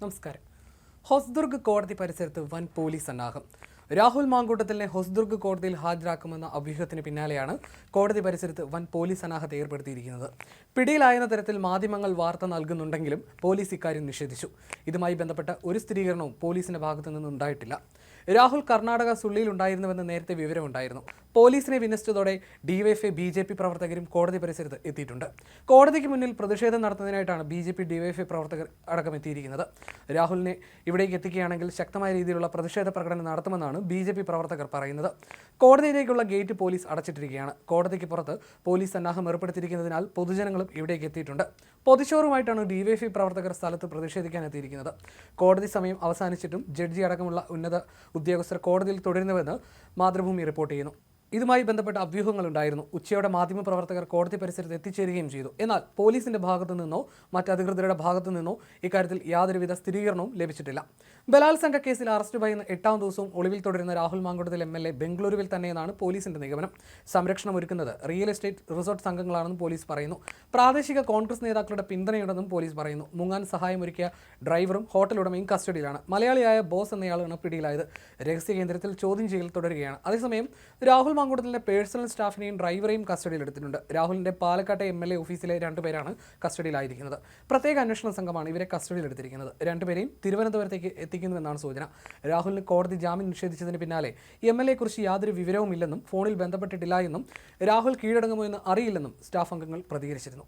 നമസ്കാരം. ഹൊസ്ദുർഗ് കോടതി പരിസരത്ത് വൻ പോലീസ് സന്നാഹം. രാഹുൽ മാങ്കൂട്ടത്തിലെ ഹൊസ്ദുർഗ് കോടതിയിൽ ഹാജരാക്കുമെന്ന അഭ്യൂഹത്തിന് പിന്നാലെയാണ് കോടതി പരിസരത്ത് വൻ പോലീസ് സന്നാഹത്തെ ഏർപ്പെടുത്തിയിരിക്കുന്നത്. പിടിയിലായെന്ന തരത്തിൽ മാധ്യമങ്ങൾ വാർത്ത നൽകുന്നുണ്ടെങ്കിലും പോലീസ് ഇക്കാര്യം നിഷേധിച്ചു. ഇതുമായി ബന്ധപ്പെട്ട ഒരു സ്ഥിരീകരണവും പോലീസിന്റെ ഭാഗത്തു നിന്നുണ്ടായിട്ടില്ല രാഹുൽ കർണാടക സുള്ളിയിൽ ഉണ്ടായിരുന്നുവെന്ന് നേരത്തെ വിവരമുണ്ടായിരുന്നു. പോലീസിനെ വിന്യസിച്ചതോടെ ഡിവൈഎഫ്ഐ ബി ജെ പി പ്രവർത്തകരും കോടതി പരിസരത്ത് എത്തിയിട്ടുണ്ട്. കോടതിക്ക് മുന്നിൽ പ്രതിഷേധം നടത്തുന്നതിനായിട്ടാണ് ബി ജെ പി ഡിവൈഎഫ്ഐ പ്രവർത്തകർ അടക്കം എത്തിയിരിക്കുന്നത്. രാഹുലിനെ ഇവിടേക്ക് എത്തിക്കുകയാണെങ്കിൽ ശക്തമായ രീതിയിലുള്ള പ്രതിഷേധ പ്രകടനം നടത്തുമെന്നാണ് ബി ജെ പി പ്രവർത്തകർ പറയുന്നത്. കോടതിയിലേക്കുള്ള ഗേറ്റ് പോലീസ് അടച്ചിട്ടിരിക്കുകയാണ്. കോടതിക്ക് പുറത്ത് പോലീസ് സന്നാഹം ഏർപ്പെടുത്തിയിരിക്കുന്നതിനാൽ പൊതുജനങ്ങളും ഇവിടേക്ക് എത്തിയിട്ടുണ്ട്. പൊതുച്ചോറുമായിട്ടാണ് ഡിവൈഎഫ്ഐ പ്രവർത്തകർ സ്ഥലത്ത് പ്രതിഷേധിക്കാൻ എത്തിയിരിക്കുന്നത്. കോടതി സമയം അവസാനിച്ചിട്ടും ജഡ്ജി അടക്കമുള്ള ഉന്നത ഉദ്യോഗസ്ഥർ കോടതിയിൽ തുടരുന്നുവെന്ന് മാതൃഭൂമി റിപ്പോർട്ട് ചെയ്യുന്നു. ഇതുമായി ബന്ധപ്പെട്ട അഭ്യൂഹങ്ങളുണ്ടായിരുന്നു. ഉച്ചയോടെ മാധ്യമ പ്രവർത്തകർ കോടതി പരിസരത്ത് എത്തിച്ചേരുകയും ചെയ്തു. എന്നാൽ പോലീസിന്റെ ഭാഗത്തു നിന്നോ മറ്റ് അധികൃതരുടെ ഭാഗത്തു നിന്നോ ഇക്കാര്യത്തിൽ യാതൊരുവിധ സ്ഥിരീകരണവും ലഭിച്ചിട്ടില്ല. ബലാത്സംഗ കേസിൽ അറസ്റ്റ് ഭയന്ന് എട്ടാം ദിവസവും ഒളിവിൽ തുടരുന്ന Rahul Mankoottathil M L A ബംഗളൂരുവിൽ തന്നെയെന്നാണ് പോലീസിന്റെ നിഗമനം. സംരക്ഷണം ഒരുക്കുന്നത് റിയൽ എസ്റ്റേറ്റ് റിസോർട്ട് സംഘങ്ങളാണെന്നും പോലീസ് പറയുന്നു. പ്രാദേശിക കോൺഗ്രസ് നേതാക്കളുടെ പിന്തുണയുണ്ടെന്നും പോലീസ് പറയുന്നു. മുങ്ങാൻ സഹായമൊരുക്കിയ ഡ്രൈവറും ഹോട്ടൽ ഉടമയും കസ്റ്റഡിയിലാണ്. മലയാളിയായ ബോസ് എന്നയാളാണ് പിടിയിലായത്. രഹസ്യ കേന്ദ്രത്തിൽ ചോദ്യം ചെയ്യൽ തുടരുകയാണ്. അതേസമയം രാഹുൽ മാങ്കൂട്ടത്തിലെ പേഴ്സണൽ സ്റ്റാഫിനെയും ഡ്രൈവറെയും കസ്റ്റഡിയിൽ എടുത്തിട്ടുണ്ട്. രാഹുലിന്റെ പാലക്കാട്ടെ എം എൽ എ ഓഫീസിലെ രണ്ടുപേരാണ് കസ്റ്റഡിയിലായിരിക്കുന്നത്. പ്രത്യേക അന്വേഷണ സംഘമാണ് ഇവരെ കസ്റ്റഡിയിൽ കസ്റ്റഡിയിലെടുത്തിരിക്കുന്നത് രണ്ടുപേരെയും തിരുവനന്തപുരത്തേക്ക് എത്തിക്കുന്നുവെന്നാണ് സൂചന. രാഹുലിന് കോടതി ജാമ്യം നിഷേധിച്ചതിന് പിന്നാലെ എം എൽ എക്കുറിച്ച് യാതൊരു വിവരവുമില്ലെന്നും ഫോണിൽ ബന്ധപ്പെട്ടിട്ടില്ല എന്നും രാഹുൽ കീഴടങ്ങുമോ എന്ന് അറിയില്ലെന്നും സ്റ്റാഫ് അംഗങ്ങൾ പ്രതികരിച്ചിരുന്നു.